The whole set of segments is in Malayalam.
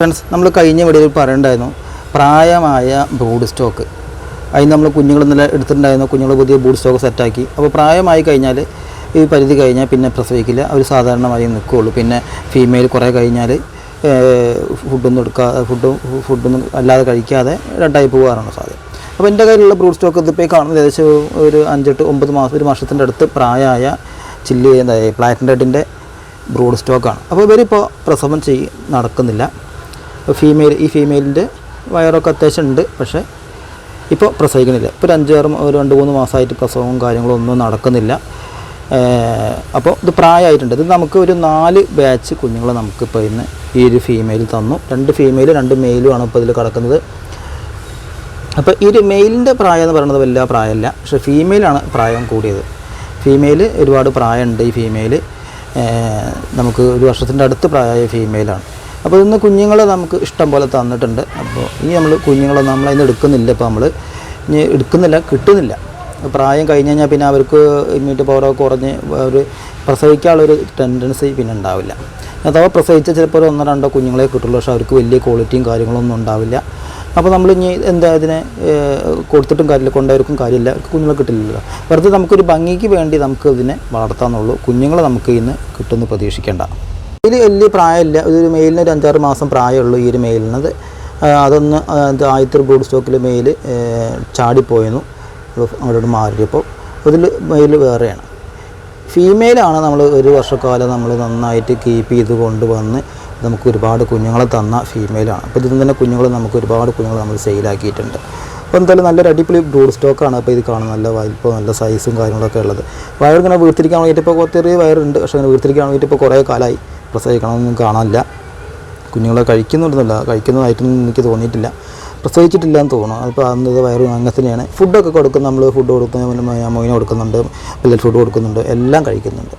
ഫ്രണ്ട്സ് നമ്മൾ കഴിഞ്ഞ വീഡിയോയിൽ പറയണ്ടായിരുന്നു പ്രായമായ ബ്രൂഡ് സ്റ്റോക്ക് അതിന് നമ്മൾ കുഞ്ഞുങ്ങൾ ഇന്നലെ എടുത്തിട്ടുണ്ടായിരുന്നു കുഞ്ഞുങ്ങൾ പുതിയ ബ്രൂഡ് സ്റ്റോക്ക് സെറ്റാക്കി അപ്പോൾ പ്രായമായി കഴിഞ്ഞാൽ ഈ പരിധി കഴിഞ്ഞാൽ പിന്നെ പ്രസവിക്കില്ല അവർ സാധാരണമായി നിൽക്കുകയുള്ളൂ പിന്നെ ഫീമെയിൽ കുറേ കഴിഞ്ഞാൽ ഫുഡൊന്നും എടുക്കാതെ ഫുഡും ഫുഡൊന്നും അല്ലാതെ കഴിക്കാതെ രണ്ടായി പോകാറാണ് സാധ്യത. അപ്പോൾ എന്റെ കയ്യിലുള്ള ബ്രൂഡ് സ്റ്റോക്ക് ഇതിപ്പോൾ കാണുന്നത് ഏകദേശം ഒരു അഞ്ചെട്ട് ഒമ്പത് മാസം ഒരു വർഷത്തിന്റെ അടുത്ത് പ്രായമായ ചില്ലി എന്താ പ്ലാറ്റിൻ റെഡിന്റെ ബ്രൂഡ് സ്റ്റോക്കാണ് അപ്പോൾ ഇവരിപ്പോൾ പ്രസവം ചെയ് നടക്കുന്നില്ല. ഫീമെയിൽ ഈ ഫീമെയിലിന്റെ വയറൊക്കെ അത്യാവശ്യം ഉണ്ട് പക്ഷേ ഇപ്പോൾ പ്രസവിക്കണില്ല ഇപ്പോൾ ഒരു അഞ്ചാറ് ഒരു രണ്ട് മൂന്ന് മാസമായിട്ട് പ്രസവവും കാര്യങ്ങളും ഒന്നും നടക്കുന്നില്ല. അപ്പോൾ ഇത് പ്രായമായിട്ടുണ്ട്. ഇത് നമുക്ക് ഒരു നാല് ബാച്ച് കുഞ്ഞുങ്ങളെ നമുക്ക് ഇപ്പോൾ ഇന്ന് ഈ ഒരു ഫീമെയിൽ തന്നു. രണ്ട് ഫീമെയിൽ രണ്ട് മെയിലും ആണ് ഇപ്പോൾ ഇതിൽ കിടക്കുന്നത്. അപ്പോൾ ഈ ഒരു മെയിലിന്റെ പ്രായം എന്ന് പറയുന്നത് വലിയ പ്രായമല്ല. പക്ഷേ ഫീമെയിലാണ് പ്രായം കൂടിയത്. ഫീമെയിൽ ഒരുപാട് പ്രായമുണ്ട് ഈ ഫീമെയിൽ നമുക്ക് ഒരു വർഷത്തിന്റെ അടുത്ത് പ്രായമായ ഫീമെയിലാണ് അപ്പോൾ ഇന്ന് കുഞ്ഞുങ്ങളെ നമുക്ക് ഇഷ്ടം പോലെ തന്നിട്ടുണ്ട്. അപ്പോൾ ഇനി നമ്മൾ കുഞ്ഞുങ്ങളെ നമ്മൾ ഇന്ന് എടുക്കുന്നില്ല. ഇപ്പോൾ നമ്മൾ ഇനി എടുക്കുന്നില്ല കിട്ടുന്നില്ല. പ്രായം കഴിഞ്ഞ് കഴിഞ്ഞാൽ പിന്നെ അവർക്ക് ഇമ്മ്യൂണിറ്റി പവറൊക്കെ കുറഞ്ഞ് ഒരു പ്രസവിക്കാനുള്ളൊരു ടെൻഡൻസി പിന്നെ ഉണ്ടാവില്ല. അഥവാ പ്രസവിച്ച ചിലപ്പോൾ ഒന്നോ രണ്ടോ കുഞ്ഞുങ്ങളെ കിട്ടുള്ളൂ. പക്ഷേ അവർക്ക് വലിയ ക്വാളിറ്റിയും കാര്യങ്ങളൊന്നും ഉണ്ടാവില്ല. അപ്പോൾ നമ്മൾ ഇനി എന്താ ഇതിനെ കൊടുത്തിട്ടും കാര്യമില്ല കൊണ്ടവർക്കും കാര്യമില്ല. കുഞ്ഞുങ്ങളെ കിട്ടില്ലല്ലോ. വെറുതെ നമുക്കൊരു ഭംഗിക്ക് വേണ്ടി നമുക്ക് ഇതിനെ വളർത്താമെന്നുള്ളൂ കുഞ്ഞുങ്ങളെ നമുക്ക് ഇന്ന് കിട്ടുമെന്ന് പ്രതീക്ഷിക്കേണ്ട. ഇതിൽ വലിയ പ്രായമില്ല. ഇതൊരു മെയിലിന് ഒരു അഞ്ചാറ് മാസം പ്രായമുള്ളൂ ഈ ഒരു മെയിലിനത് അതൊന്ന് ആദ്യത്തെ ബ്രൂഡ് സ്റ്റോക്കിൽ മെയിൽ ചാടിപ്പോയിരുന്നു അങ്ങോട്ട് മാറിയപ്പോൾ ഇതിൽ മെയിൽ വേറെയാണ്. ഫീമെയിലാണ് നമ്മൾ ഒരു വർഷക്കാലം നമ്മൾ നന്നായിട്ട് കീപ്പ് ചെയ്ത് കൊണ്ടുവന്ന് നമുക്ക് ഒരുപാട് കുഞ്ഞുങ്ങളെ തന്ന ഫീമെയിലാണ് അപ്പോൾ ഇതിൽ തന്നെ കുഞ്ഞുങ്ങൾ നമുക്ക് ഒരുപാട് കുഞ്ഞുങ്ങൾ നമ്മൾ സെയിലാക്കിയിട്ടുണ്ട് അപ്പോൾ എന്തായാലും നല്ലൊരു അടിപൊളി ബ്രൂഡ് സ്റ്റോക്കാണ് അപ്പോൾ ഇത് കാണുന്നത് നല്ല വലിപ്പം നല്ല സൈസും കാര്യങ്ങളൊക്കെ ഉള്ളത്. വയർ ഇങ്ങനെ വീർത്തിരിക്കാൻ വേണ്ടിയിട്ട് ഇപ്പോൾ ഒത്തിരി വയറുണ്ട്. പക്ഷേ അങ്ങനെ വീർത്തിരിക്കാൻ വേണ്ടിയിട്ട് ഇപ്പോൾ കുറേ കാലമായി. പ്രസവിക്കണമെന്നൊന്നും കാണാനില്ല. കുഞ്ഞുങ്ങളെ കഴിക്കുന്നുണ്ടെന്നല്ല കഴിക്കുന്നതായിട്ടൊന്നും എനിക്ക് തോന്നിയിട്ടില്ല. പ്രസവിച്ചിട്ടില്ല എന്ന് തോന്നുന്നു. അപ്പോൾ അന്ന് ഇത് വയറ് അങ്ങനെ തന്നെയാണ് ഫുഡൊക്കെ കൊടുക്കും. നമ്മൾ ഫുഡ് കൊടുക്കുന്ന മൊയിന് കൊടുക്കുന്നുണ്ട്. പല്ലൽ ഫുഡ് കൊടുക്കുന്നുണ്ട്. എല്ലാം കഴിക്കുന്നുണ്ട്.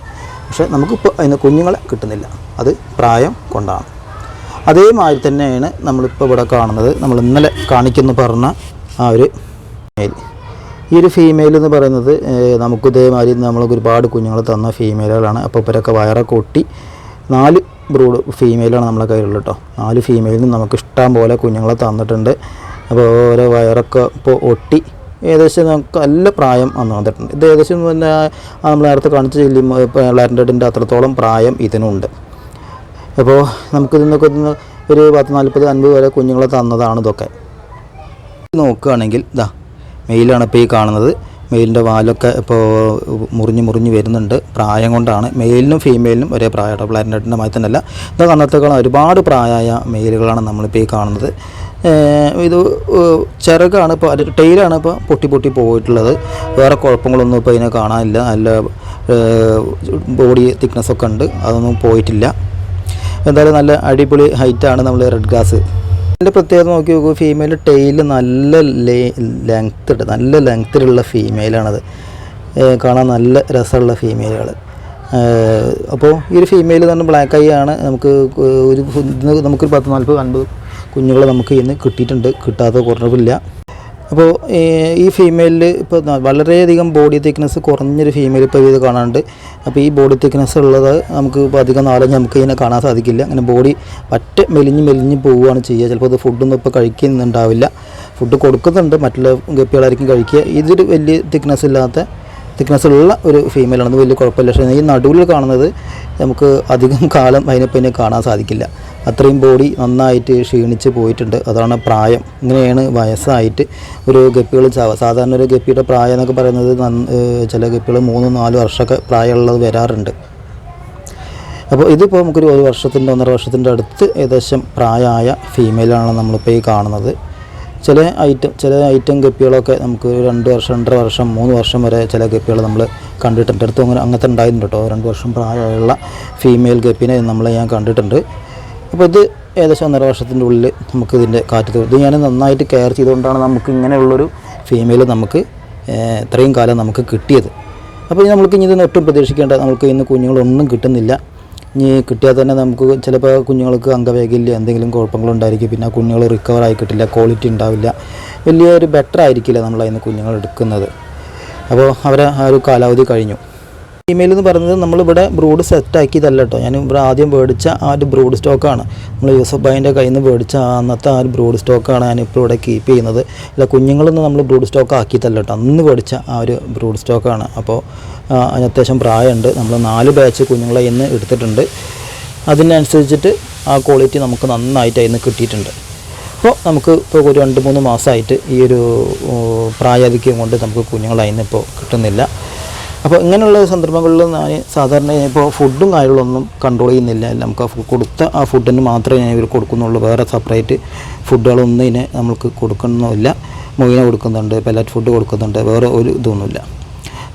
പക്ഷേ നമുക്കിപ്പോൾ അതിന് കുഞ്ഞുങ്ങളെ കിട്ടുന്നില്ല. അത് പ്രായം കൊണ്ടാണ്. അതേമാതിരി തന്നെയാണ് നമ്മളിപ്പോൾ ഇവിടെ കാണുന്നത്. നമ്മൾ ഇന്നലെ കാണിക്കുന്നു പറഞ്ഞ ആ ഒരു മെയിൽ ഈ ഒരു ഫീമെയിൽ എന്ന് പറയുന്നത് നമുക്ക് ഇതേമാതിരി നമ്മൾക്ക് ഒരുപാട് കുഞ്ഞുങ്ങൾ തന്ന ഫീമെയിലുകളാണ് അപ്പോൾ ഇവരൊക്കെ വയറൊക്കെ ഒട്ടി നാല് ബ്രൂഡ് ഫീമെയിലാണ് നമ്മളെ കയ്യിലുള്ളത് കേട്ടോ നാല് ഫീമെയിലിൽ നിന്ന് നമുക്ക് ഇഷ്ടം പോലെ കുഞ്ഞുങ്ങളെ തന്നിട്ടുണ്ട്. അപ്പോൾ ഓരോ വയറൊക്കെ ഇപ്പോൾ ഒട്ടി ഏകദേശം നമുക്ക് നല്ല പ്രായം അന്ന് വന്നിട്ടുണ്ട്. ഇത് ഏകദേശം പിന്നെ നമ്മൾ നേരത്തെ കാണിച്ച ചില്ലി ലാൻഡഡിന്റെ അത്രത്തോളം പ്രായം ഇതിനുണ്ട്. അപ്പോൾ നമുക്കിതിൽ നിന്നൊക്കെ ഒരു പത്ത് നാൽപ്പത് അൻപത് വരെ കുഞ്ഞുങ്ങളെ തന്നതാണ് ഇതൊക്കെ. നോക്കുകയാണെങ്കിൽ ഇതാ മെയിലാണ് ഇപ്പോൾ ഈ കാണുന്നത്. മെയിലിന്റെ വാലൊക്കെ ഇപ്പോൾ മുറിഞ്ഞ് മുറിഞ്ഞ് വരുന്നുണ്ട്. പ്രായം കൊണ്ടാണ്. മെയിലിനും ഫീമെയിലിനും ഒരേ പ്രായമായിട്ട് പ്ലാനറ്റിന്റെ മാതിരി തന്നെയല്ല. ഇത് കന്നത്തേക്കാളും ഒരുപാട് പ്രായമായ മെയിലുകളാണ് നമ്മളിപ്പോൾ ഈ കാണുന്നത്. ഇത് ചിറകാണ് ഇപ്പോൾ ടെയിലാണ് ഇപ്പോൾ പൊട്ടി പൊട്ടി പോയിട്ടുള്ളത്. വേറെ കുഴപ്പങ്ങളൊന്നും ഇപ്പോൾ ഇതിനെ കാണാനില്ല. നല്ല ബോഡി തിക്നെസ്സൊക്കെ ഉണ്ട്. അതൊന്നും പോയിട്ടില്ല. എന്തായാലും നല്ല അടിപൊളി ഹൈറ്റാണ് നമ്മൾ റെഡ് ഗ്രാസ് ഇതിന്റെ പ്രത്യേകത നോക്കി നോക്കൂ ഫീമെയിൽ ടെയിൽ നല്ല ലെങ്ത് ഉണ്ട് നല്ല ലെങ്ത്തിലുള്ള ഫീമെയിലാണത് കാണാൻ നല്ല രസമുള്ള ഫീമെയിലുകൾ അപ്പോൾ ഈ ഒരു ഫീമെയിൽ തന്നെ ബ്ലാക്ക് ഐ ആണ്. നമുക്ക് ഒരു നമുക്കൊരു പത്ത് നാൽപ്പത് അൻപത് കുഞ്ഞുങ്ങൾ നമുക്ക് ഇന്ന് കിട്ടിയിട്ടുണ്ട്. കിട്ടാത്ത കുറവില്ല. അപ്പോൾ ഈ ഫീമെയിലിൽ ഇപ്പോൾ വളരെയധികം ബോഡി തിക്നെസ് കുറഞ്ഞൊരു ഫീമെയിൽ ഇപ്പോൾ ഇത് കാണാനുണ്ട്. അപ്പോൾ ഈ ബോഡി തിക്നെസ് ഉള്ളത് നമുക്ക് ഇപ്പോൾ അധികം നാളെ നമുക്ക് ഇതിനെ കാണാൻ സാധിക്കില്ല. അങ്ങനെ ബോഡി പറ്റ മെലിഞ്ഞ് മെലിഞ്ഞ് പോവുകയാണ് ചെയ്യുക. ചിലപ്പോൾ അത് ഫുഡൊന്നും ഇപ്പോൾ കഴിക്കുന്നുണ്ടാവില്ല. ഫുഡ് കൊടുക്കുന്നുണ്ട്. മറ്റുള്ള ഗപ്പികളായിരിക്കും കഴിക്കുക. ഇതൊരു വലിയ തിക്നെസ് ഇല്ലാത്ത തിക്നെസ് ഉള്ള ഒരു ഫീമെയിലാണ് വലിയ കുഴപ്പമില്ല. പക്ഷേ ഈ നടുവിൽ കാണുന്നത് നമുക്ക് അധികം കാലം അതിനെ പിന്നെ കാണാൻ സാധിക്കില്ല. അത്രയും ബോഡി നന്നായിട്ട് ക്ഷീണിച്ച് പോയിട്ടുണ്ട്. അതാണ് പ്രായം. ഇങ്ങനെയാണ് വയസ്സായിട്ട് ഒരു ഗപ്പികൾ ചാവുക സാധാരണ ഒരു ഗപ്പിയുടെ പ്രായം എന്നൊക്കെ പറയുന്നത് ചില ഗപ്പികൾ മൂന്ന് നാല് വർഷമൊക്കെ പ്രായമുള്ളത് വരാറുണ്ട്. അപ്പോൾ ഇതിപ്പോൾ നമുക്കൊരു ഒരു വർഷത്തിന്റെ ഒന്നര വർഷത്തിന്റെ അടുത്ത് ഏകദേശം പ്രായമായ ഫീമെയിലാണ് നമ്മളിപ്പോൾ ഈ കാണുന്നത്. ചില ഐറ്റം ചില ഐറ്റം ഗപ്പികളൊക്കെ നമുക്ക് രണ്ട് വർഷം രണ്ടര വർഷം മൂന്ന് വർഷം വരെ ചില ഗപ്പികൾ നമ്മൾ കണ്ടിട്ടുണ്ട്. അടുത്ത് അങ്ങനെ അങ്ങനത്തെ ഉണ്ടായിരുന്നു കേട്ടോ. രണ്ട് വർഷം പ്രായമുള്ള ഫീമെയിൽ ഗപ്പിനെ നമ്മൾ ഞാൻ കണ്ടിട്ടുണ്ട്. അപ്പോൾ ഇത് ഏകദേശം ഒന്നര വർഷത്തിന്റെ ഉള്ളിൽ നമുക്ക് ഇതിന്റെ കാറ്റ് ഇത് ഞാൻ നന്നായിട്ട് കെയർ ചെയ്തുകൊണ്ടാണ് നമുക്ക് ഇങ്ങനെയുള്ളൊരു ഫീമെയിൽ നമുക്ക് ഇത്രയും കാലം നമുക്ക് കിട്ടിയത്. അപ്പോൾ ഇനി നമുക്ക് ഇനി ഇതൊന്നും ഒട്ടും പ്രതീക്ഷിക്കേണ്ട നമുക്ക് ഇന്ന് കുഞ്ഞുങ്ങളൊന്നും കിട്ടുന്നില്ല. ഇനി കിട്ടിയാൽ തന്നെ നമുക്ക് ചിലപ്പോൾ കുഞ്ഞുങ്ങൾക്ക് അംഗവൈകല്യം എന്തെങ്കിലും കുഴപ്പങ്ങളുണ്ടായിരിക്കും പിന്നെ കുഞ്ഞുങ്ങൾ റിക്കവർ ആയി കിട്ടില്ല ക്വാളിറ്റി ഉണ്ടാവില്ല. വലിയൊരു ബെറ്റർ ആയിരിക്കില്ല നമ്മളതിന് കുഞ്ഞുങ്ങൾ എടുക്കുന്നത്. അപ്പോൾ അവരെ ആ ഒരു കാലാവധി കഴിഞ്ഞു. ഫീമെയിൽ എന്ന് പറയുന്നത് നമ്മളിവിടെ ബ്രൂഡ് സെറ്റാക്കിയതല്ല കേട്ടോ ഞാൻ ഇവിടെ ആദ്യം മേടിച്ച ആ ഒരു ബ്രൂഡ് സ്റ്റോക്കാണ് നമ്മൾ യൂസഫ് ഭായിന്റെ കയ്യിൽ നിന്ന് മേടിച്ച അന്നത്തെ ആ ഒരു ബ്രൂഡ് സ്റ്റോക്കാണ് ഞാനിപ്പോൾ ഇവിടെ കീപ്പ് ചെയ്യുന്നത്. അല്ല കുഞ്ഞുങ്ങളൊന്നും നമ്മൾ ബ്രൂഡ് സ്റ്റോക്ക് ആക്കിയതല്ല കേട്ടോ അന്ന് മേടിച്ച ആ ഒരു ബ്രൂഡ് സ്റ്റോക്കാണ് അപ്പോൾ അതിന് അത്യാവശ്യം പ്രായമുണ്ട്. നമ്മൾ നാല് ബാച്ച് കുഞ്ഞുങ്ങളെ ഇന്ന് എടുത്തിട്ടുണ്ട്. അതിനനുസരിച്ചിട്ട് ആ ക്വാളിറ്റി നമുക്ക് നന്നായിട്ട് അതിന് കിട്ടിയിട്ടുണ്ട്. അപ്പോൾ നമുക്ക് ഇപ്പോൾ ഒരു രണ്ട് മൂന്ന് മാസമായിട്ട് ഈ ഒരു പ്രായാധിക്യം കൊണ്ട് നമുക്ക് കുഞ്ഞുങ്ങളതിന് ഇപ്പോൾ കിട്ടുന്നില്ല. അപ്പോൾ ഇങ്ങനെയുള്ള സന്ദർഭങ്ങളിൽ ഞാൻ സാധാരണ ഇപ്പോൾ ഫുഡും കാര്യങ്ങളൊന്നും കൺട്രോൾ ചെയ്യുന്നില്ല. നമുക്ക് കൊടുത്ത ആ ഫുഡിന് മാത്രമേ ഞാൻ ഇവർ കൊടുക്കുന്നുള്ളൂ. വേറെ സെപ്പറേറ്റ് ഫുഡുകളൊന്നും ഇതിനെ നമുക്ക് കൊടുക്കണമെന്നില്ല മൊയിന കൊടുക്കുന്നുണ്ട് പെലറ്റ് ഫുഡ് കൊടുക്കുന്നുണ്ട് വേറെ ഒരു ഇതൊന്നുമില്ല.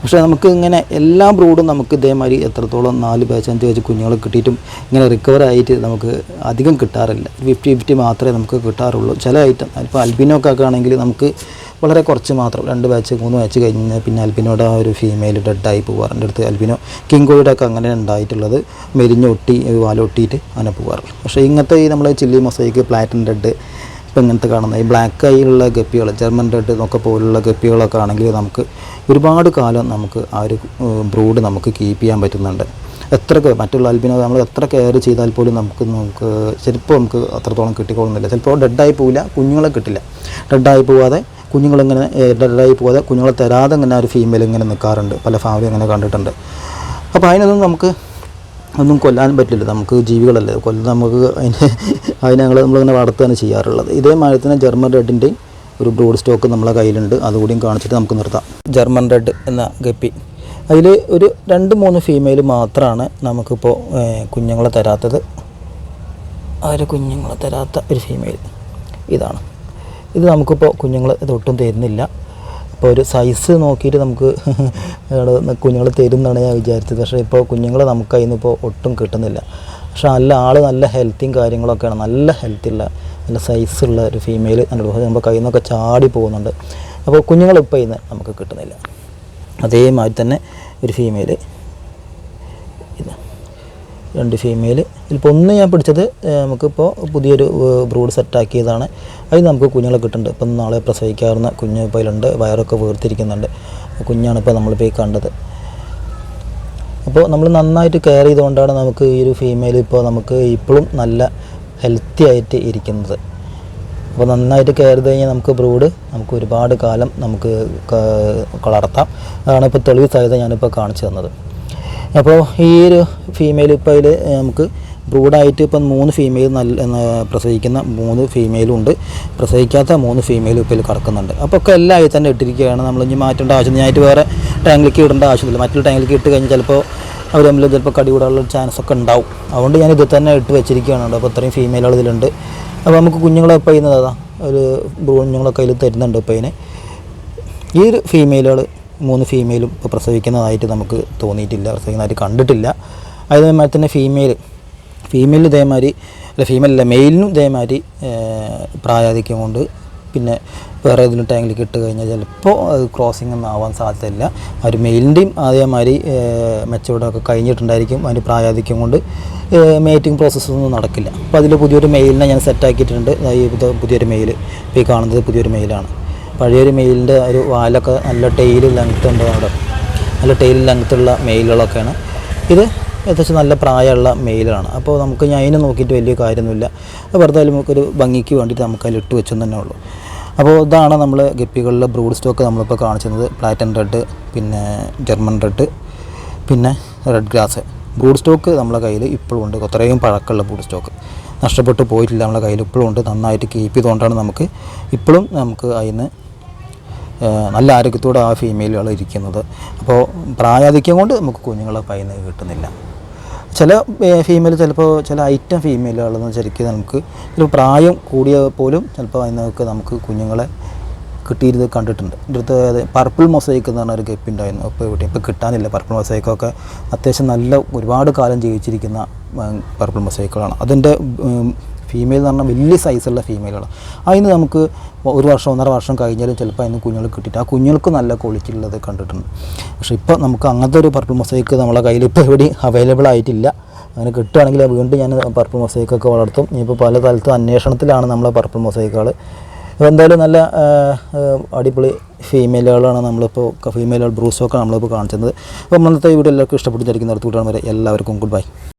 പക്ഷേ നമുക്ക് ഇങ്ങനെ എല്ലാ ബ്രൂഡും നമുക്ക് ഇതേമാതിരി എത്രത്തോളം നാല് ബാച്ച് അഞ്ച് ബാച്ച് കുഞ്ഞുങ്ങൾ കിട്ടിയിട്ടും ഇങ്ങനെ റിക്കവർ ആയിട്ട് നമുക്ക് അധികം കിട്ടാറില്ല. ഫിഫ്റ്റി ഫിഫ്റ്റി മാത്രമേ നമുക്ക് കിട്ടാറുള്ളൂ. ചില ഐറ്റം ഇപ്പോൾ അൽബിനോക്കൊക്കെ ആണെങ്കിൽ നമുക്ക് വളരെ കുറച്ച് മാത്രം. രണ്ട് ബാച്ച് മൂന്ന് ബാച്ച് കഴിഞ്ഞ് പിന്നെ അൽബിനോടെ ആ ഒരു ഫീമെയിൽ ഡെഡായി പോകാറുണ്ട് അടുത്ത് അൽബിനോ കിങ് കോഴിയുടെയൊക്കെ അങ്ങനെ ഉണ്ടായിട്ടുള്ളത് മെരിഞ്ഞൊട്ടി വാലൊട്ടിയിട്ട് അങ്ങനെ പോകാറുള്ളൂ പക്ഷേ ഇങ്ങനത്തെ ഈ നമ്മൾ ചില്ലി മൊസൈക്ക് പ്ലാറ്റിൻ ഡെഡ് ഇപ്പം ഇങ്ങനത്തെ കാണുന്ന ഈ ബ്ലാക്ക് ഐയിലുള്ള ഗപ്പികൾ ജർമ്മൻ റെഡ് എന്നൊക്കെ പോലുള്ള ഗപ്പികളൊക്കെ ആണെങ്കിൽ നമുക്ക് ഒരുപാട് കാലം നമുക്ക് ആ ഒരു ബ്രൂഡ് നമുക്ക് കീപ്പ് ചെയ്യാൻ പറ്റുന്നുണ്ട്. എത്ര മറ്റുള്ള അൽബിനോ നമ്മൾ എത്ര കെയർ ചെയ്താൽ പോലും നമുക്ക് നമുക്ക് ചിലപ്പോൾ നമുക്ക് അത്രത്തോളം കിട്ടിക്കൊള്ളുന്നില്ല. ചിലപ്പോൾ ഡെഡായി പോവില്ല കുഞ്ഞുങ്ങളെ കിട്ടില്ല. ഡെഡായി പോവാതെ കുഞ്ഞുങ്ങളിങ്ങനെ ഇടലായി പോകാതെ കുഞ്ഞുങ്ങളെ തരാതെ ഇങ്ങനെ ഒരു ഫീമെയിൽ ഇങ്ങനെ നിൽക്കാറുണ്ട് പല ഫാമിലി അങ്ങനെ കണ്ടിട്ടുണ്ട്. അപ്പോൾ അതിനൊന്നും നമുക്ക് ഒന്നും കൊല്ലാൻ പറ്റില്ല. നമുക്ക് ജീവികളല്ലേ. കൊല്ല നമുക്ക് അതിന് അതിനെ ഞങ്ങൾ നമ്മളിങ്ങനെ വളർത്തുകയാണ് ചെയ്യാറുള്ളത്. ഇതേമാതിരി തന്നെ ജർമ്മൻ റെഡിന്റെയും ഒരു ബ്രോഡ് സ്റ്റോക്ക് നമ്മളെ കയ്യിലുണ്ട്. അതുകൂടിയും കാണിച്ചിട്ട് നമുക്ക് നിർത്താം. ജർമ്മൻ റെഡ് എന്ന ഗപ്പി. അതിൽ ഒരു രണ്ട് മൂന്ന് ഫീമെയിൽ മാത്രമാണ് നമുക്കിപ്പോൾ കുഞ്ഞുങ്ങളെ തരാത്തത്. ആ ഒരു കുഞ്ഞുങ്ങളെ തരാത്ത ഒരു ഫീമെയിൽ ഇതാണ്. ഇത് നമുക്കിപ്പോൾ കുഞ്ഞുങ്ങൾ ഇതൊട്ടും തരുന്നില്ല. അപ്പോൾ ഒരു സൈസ് നോക്കിയിട്ട് നമുക്ക് കുഞ്ഞുങ്ങൾ തരുമെന്നാണ് ഞാൻ വിചാരിച്ചത്. പക്ഷേ ഇപ്പോൾ കുഞ്ഞുങ്ങൾ നമുക്ക് അതിൽ നിന്ന് ഇപ്പോൾ ഒട്ടും കിട്ടുന്നില്ല. പക്ഷേ നല്ല ആൾ നല്ല ഹെൽത്തിയും കാര്യങ്ങളൊക്കെയാണ്. നല്ല ഹെൽത്തുള്ള നല്ല സൈസുള്ള ഒരു ഫീമെയിൽ നമ്മുടെ കയ്യിൽ നിന്നൊക്കെ ചാടി പോകുന്നുണ്ട്. അപ്പോൾ കുഞ്ഞുങ്ങൾ ഇപ്പോൾ ഇന്ന് നമുക്ക് കിട്ടുന്നില്ല. അതേമാതിരി തന്നെ ഒരു ഫീമെയിൽ രണ്ട് ഫീമെയിൽ ഇതിപ്പോൾ ഒന്ന് ഞാൻ പിടിച്ചത് നമുക്കിപ്പോൾ പുതിയൊരു ബ്രൂഡ് സെറ്റാക്കിയതാണ് അത് നമുക്ക് കുഞ്ഞുങ്ങളെ കിട്ടുന്നുണ്ട്. ഇപ്പം നാളെ പ്രസവിക്കാവുന്ന കുഞ്ഞ് ഇപ്പോൾ വയറൊക്കെ വീർത്തിരിക്കുന്നുണ്ട്. കുഞ്ഞാണ് ഇപ്പോൾ നമ്മളിപ്പോൾ ഈ കണ്ടത്. അപ്പോൾ നമ്മൾ നന്നായിട്ട് കെയർ ചെയ്തുകൊണ്ടാണ് നമുക്ക് ഈ ഒരു ഫീമെയിൽ ഇപ്പോൾ നമുക്ക് ഇപ്പോഴും നല്ല ഹെൽത്തി ആയിട്ട് ഇരിക്കുന്നത്. അപ്പോൾ നന്നായിട്ട് കെയർ ചെയ്ത് കഴിഞ്ഞാൽ നമുക്ക് ബ്രൂഡ് നമുക്ക് ഒരുപാട് കാലം നമുക്ക് വളർത്താം. അതാണ് ഇപ്പോൾ തെളിവ് സഹിതം ഞാനിപ്പോൾ കാണിച്ചു തന്നത്. അപ്പോൾ ഈ ഒരു ഫീമെയിൽ ഇപ്പോൾ അതിൽ നമുക്ക് ബ്രൂഡായിട്ട് ഇപ്പം മൂന്ന് ഫീമെയിൽ നല്ല പ്രസവിക്കുന്ന മൂന്ന് ഫീമെയിലും ഉണ്ട്. പ്രസവിക്കാത്ത മൂന്ന് ഫീമെയിലും ഇപ്പോൾ കിടക്കുന്നുണ്ട് അപ്പോൾ ഒക്കെ എല്ലാം തന്നെ ഇട്ടിരിക്കുകയാണ്. നമ്മൾ ഇനി മാറ്റേണ്ട ആവശ്യം ഞാനായിട്ട് വേറെ ടാങ്കിലേക്ക് ഇടേണ്ട ആവശ്യമില്ല. മറ്റൊരു ടാങ്കിലേക്ക് ഇട്ട് കഴിഞ്ഞാൽ ചിലപ്പോൾ അവർ തമ്മിൽ ചിലപ്പോൾ കടി കൂടാനുള്ള ചാൻസ് ഒക്കെ ഉണ്ടാവും. അതുകൊണ്ട് ഞാൻ ഇത് തന്നെ ഇട്ട് വെച്ചിരിക്കുകയാണ് അപ്പോൾ അത്രയും ഫീമെയിലുകൾ ഇതിലുണ്ട്. അപ്പോൾ നമുക്ക് കുഞ്ഞുങ്ങളെ ഇപ്പോൾ ഒരു കുഞ്ഞുങ്ങളൊക്കെ അതിൽ തരുന്നുണ്ട് ഇപ്പോൾ ഇതിന്. ഈ ഒരു ഫീമെയിലുകൾ മൂന്ന് ഫീമെയിലും ഇപ്പോൾ പ്രസവിക്കുന്നതായിട്ട് നമുക്ക് തോന്നിയിട്ടില്ല പ്രസവിക്കുന്നതായിട്ട് കണ്ടിട്ടില്ല. അതേമാതിരി തന്നെ ഫീമെയിൽ ഫീമെയിൽ ഇതേമാതിരി അല്ല ഫീമെയിൽ അല്ല മെയിലിനും ഇതേമാതിരി പ്രായാധിക്യം കൊണ്ട് പിന്നെ വേറെ ഏതെങ്കിലും ടാങ്കിലേക്ക് ഇട്ട് കഴിഞ്ഞാൽ ചിലപ്പോൾ അത് ക്രോസിംഗ് ഒന്നും ആവാൻ സാധ്യതയില്ല. ഒരു മെയിലിന്റെയും അതേമാതിരി മെച്ചപ്പെടമൊക്കെ കഴിഞ്ഞിട്ടുണ്ടായിരിക്കും. അതിന്റെ പ്രായാധിക്യം കൊണ്ട് മേറ്റിംഗ് പ്രോസസ്സൊന്നും നടക്കില്ല. അപ്പോൾ അതിൽ പുതിയൊരു മെയിലിനെ ഞാൻ സെറ്റാക്കിയിട്ടുണ്ട് ഈ പുതിയൊരു മെയിൽ ഇപ്പോൾ ഈ കാണുന്നത് പുതിയൊരു മെയിലാണ് പഴയൊരു മെയിലിന്റെ ഒരു വാലൊക്കെ നല്ല ടെയിൽ ലെങ്ത്ത് ഉണ്ട് അവിടെ. നല്ല ടെയിൽ ലെങ്ത്തുള്ള മെയിലുകളൊക്കെയാണ് ഇത് ഏകദേശം നല്ല പ്രായമുള്ള മെയിലാണ് അപ്പോൾ നമുക്ക് ഞാൻ അതിനെ നോക്കിയിട്ട് വലിയ കാര്യമൊന്നുമില്ല. അത് വെറുതെ നമുക്കൊരു ഭംഗിക്ക് വേണ്ടിയിട്ട് നമുക്ക് അതിൽ ഇട്ട് വെച്ചെന്ന് തന്നെ ഉള്ളൂ. അപ്പോൾ ഇതാണ് നമ്മൾ ഗപ്പികളിലെ ബ്രൂഡ് സ്റ്റോക്ക് നമ്മളിപ്പോൾ കാണിച്ചത് പ്ലാറ്റൻ റെഡ് പിന്നെ ജർമ്മൻ റെഡ് പിന്നെ റെഡ് ഗ്രാസ് ബ്രൂഡ് സ്റ്റോക്ക് നമ്മളെ കയ്യിൽ ഇപ്പോഴും ഉണ്ട്. അത്രയും പഴക്കമുള്ള ബ്രൂഡ് സ്റ്റോക്ക് നഷ്ടപ്പെട്ടു പോയിട്ടില്ല. നമ്മളെ കയ്യിൽ ഇപ്പോഴും ഉണ്ട്. നന്നായിട്ട് കീപ്പ് ചെയ്തുകൊണ്ടാണ് നമുക്ക് ഇപ്പോഴും നമുക്ക് അതിന് നല്ല ആരോഗ്യത്തോടെ ആ ഫീമെയിലുകൾ ഇരിക്കുന്നത്. അപ്പോൾ പ്രായാധിക്യം കൊണ്ട് നമുക്ക് കുഞ്ഞുങ്ങളെ പൈന്ന് കിട്ടുന്നില്ല. ചില ഫീമെയിൽ ചിലപ്പോൾ ചില ഐറ്റം ഫീമെയിലുകളെന്ന് ശരിക്കും നമുക്ക് ഒരു പ്രായം കൂടിയ പോലും ചിലപ്പോൾ അതിനൊക്കെ നമുക്ക് കുഞ്ഞുങ്ങളെ കിട്ടിയിരുന്നത് കണ്ടിട്ടുണ്ട്. എന്റെ അടുത്ത് പർപ്പിൾ മൊസൈക്ക് എന്ന് പറഞ്ഞ ഒരു ഗപ്പി ഉണ്ടായിരുന്നു. അപ്പോൾ ഇവിടെ ഇപ്പോൾ കിട്ടാനില്ല പർപ്പിൾ മൊസൈക്കൊക്കെ അത്യാവശ്യം നല്ല ഒരുപാട് കാലം ജീവിച്ചിരിക്കുന്ന പർപ്പിൾ മൊസൈക്കുകളാണ് അതിന്റെ ഫീമെയിൽ എന്ന് പറഞ്ഞാൽ വലിയ സൈസുള്ള ഫീമെയിലുകളാണ് അതിന് നമുക്ക് ഒരു വർഷം ഒന്നര വർഷം കഴിഞ്ഞാലും ചിലപ്പോൾ അതിന് കുഞ്ഞുങ്ങൾ കിട്ടിയിട്ട് ആ കുഞ്ഞുങ്ങൾക്ക് നല്ല ക്വാളിറ്റി ഉള്ളത് കണ്ടിട്ടുണ്ട്. പക്ഷേ ഇപ്പോൾ നമുക്ക് അങ്ങനത്തെ ഒരു പർപ്പിൾ മൊസൈക്ക് നമ്മളെ കയ്യിൽ ഇപ്പോൾ എവിടെയും അവൈലബിൾ ആയിട്ടില്ല. അങ്ങനെ കിട്ടുകയാണെങ്കിൽ വീണ്ടും ഞാൻ പർപ്പിൾ മൊസൈക്കൊക്കെ വളർത്തും. ഇനിയിപ്പോൾ പല തലത്തും അന്വേഷണത്തിലാണ് നമ്മളെ പർപ്പിൾ മൊസൈക്കുകൾ അപ്പോൾ എന്തായാലും നല്ല അടിപൊളി ഫീമെയിലുകളാണ് നമ്മളിപ്പോൾ ഫീമെയിലുകൾ ബ്രൂസൊക്കെ നമ്മളിപ്പോൾ കാണിച്ചത്. അപ്പോൾ നമ്മളത്തെ വീഡിയോ എല്ലാവർക്കും ഇഷ്ടപ്പെട്ടിരിക്കുന്ന അടുത്ത് വീട്ടാണ് വരെ എല്ലാവർക്കും ഗുഡ് ബൈ